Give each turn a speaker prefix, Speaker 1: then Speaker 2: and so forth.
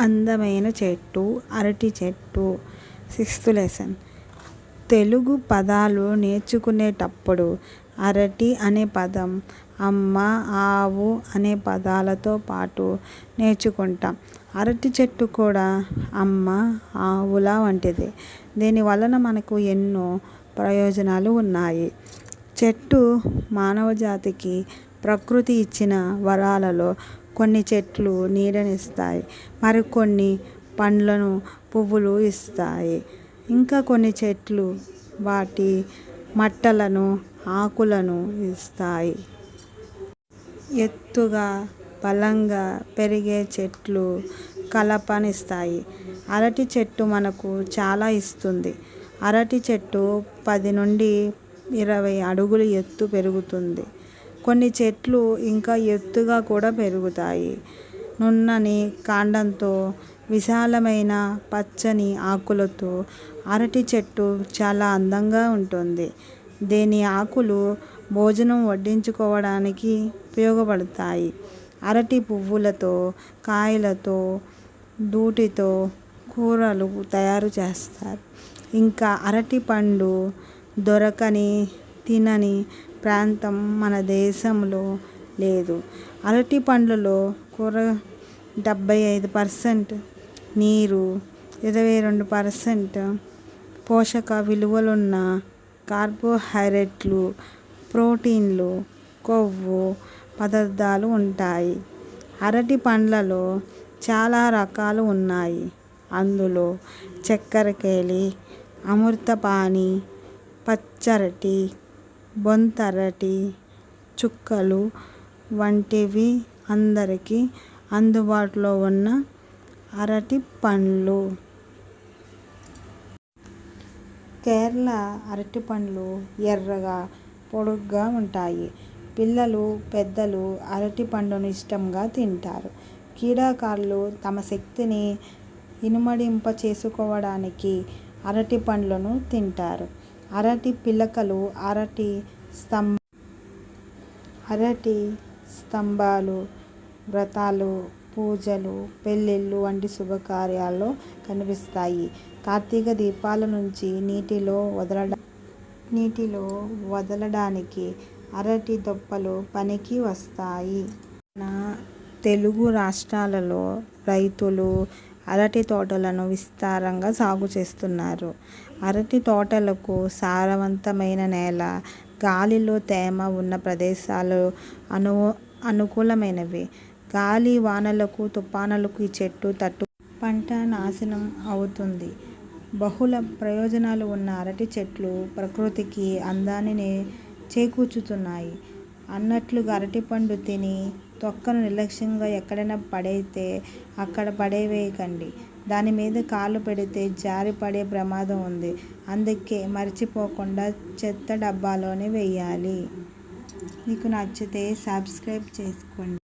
Speaker 1: అందమైన చెట్టు అరటి చెట్టు. సిక్స్త్ లెసన్ తెలుగు పదాలు నేర్చుకునేటప్పుడు అరటి అనే పదం అమ్మ ఆవు అనే పదాలతో పాటు నేర్చుకుంటాం. అరటి చెట్టు కూడా అమ్మ ఆవుల వంటిది. దీని వలన మనకు ఎన్నో ప్రయోజనాలు ఉన్నాయి. చెట్టు మానవ జాతికి ప్రకృతి ఇచ్చిన వరాలలో కొన్ని చెట్లు నీడనిస్తాయి మరికొన్ని పండ్లను పువ్వులు ఇస్తాయి. ఇంకా కొన్ని చెట్లు వాటి మట్టలను ఆకులను ఇస్తాయి. ఎత్తుగా బలంగా పెరిగే చెట్లు కలపనిస్తాయి. అరటి చెట్టు మనకు చాలా ఇస్తుంది. అరటి చెట్టు పది నుండి ఇరవై అడుగులు ఎత్తు పెరుగుతుంది. కొన్ని చెట్లు ఇంకా ఎత్తుగా కూడా పెరుగుతాయి. నున్నని కాండంతో విశాలమైన పచ్చని ఆకులతో అరటి చెట్టు చాలా అందంగా ఉంటుంది. దీని ఆకులు భోజనం వడ్డించుకోవడానికి ఉపయోగపడతాయి. అరటి పువ్వులతో కాయలతో దూటితో కూరలు తయారు చేస్తారు. ఇంకా అరటి పండు దొరకని తినని ప్రాంతం మన దేశంలో లేదు. అరటి పండ్లలో కూర డెబ్బై ఐదు పర్సెంట్ నీరు ఇరవై రెండు పర్సెంట్ పోషక విలువలున్న కార్బోహైడ్రేట్లు ప్రోటీన్లు కొవ్వు పదార్థాలు ఉంటాయి. అరటి పండ్లలో చాలా రకాలు ఉన్నాయి. అందులో చక్కెరకేళి అమృతపాణి పచ్చరటి బొంతరటి చుక్కలు వంటివి అందరికీ అందుబాటులో ఉన్న అరటి పండ్లు. కేరళ అరటి పండ్లు ఎర్రగా పొడుగ్గా ఉంటాయి. పిల్లలు పెద్దలు అరటి పండును ఇష్టంగా తింటారు. క్రీడాకారులు తమ శక్తిని ఇనుమడింప చేసుకోవడానికి అరటి పండ్లను తింటారు. అరటి పిలకలు అరటి స్తంభ అరటి స్తంభాలు వ్రతాలు పూజలు పెళ్ళిళ్ళు వంటి శుభకార్యాల్లో కనిపిస్తాయి. కార్తీక దీపాల నుంచి నీటిలో వదలడా నీటిలో వదలడానికి అరటి దొప్పలు పనికి వస్తాయి. నా తెలుగు రాష్ట్రాలలో రైతులు అరటి తోటలను విస్తారంగా సాగు చేస్తున్నారు. అరటి తోటలకు సారవంతమైన నేల గాలిలో తేమ ఉన్న ప్రదేశాలు అను అనుకూలమైనవి. గాలి వానలకు తుఫానులకు ఈ చెట్టు తట్టు పంట నాశనం అవుతుంది. బహుళ ప్రయోజనాలు ఉన్న అరటి చెట్లు ప్రకృతికి అందాన్ని చేకూర్చుతున్నాయి. అన్నట్లుగా అరటిపండు తిని తొక్కను నిర్లక్ష్యంగా ఎక్కడైనా పడైతే అక్కడ పడేవేయకండి. దాని మీద కాలు పెడితే జారి పడే ప్రమాదం ఉంది. అందుకే మర్చిపోకుండా చెత్త డబ్బాలోనే వేయాలి. మీకు నచ్చితే సబ్స్క్రైబ్ చేసుకోండి.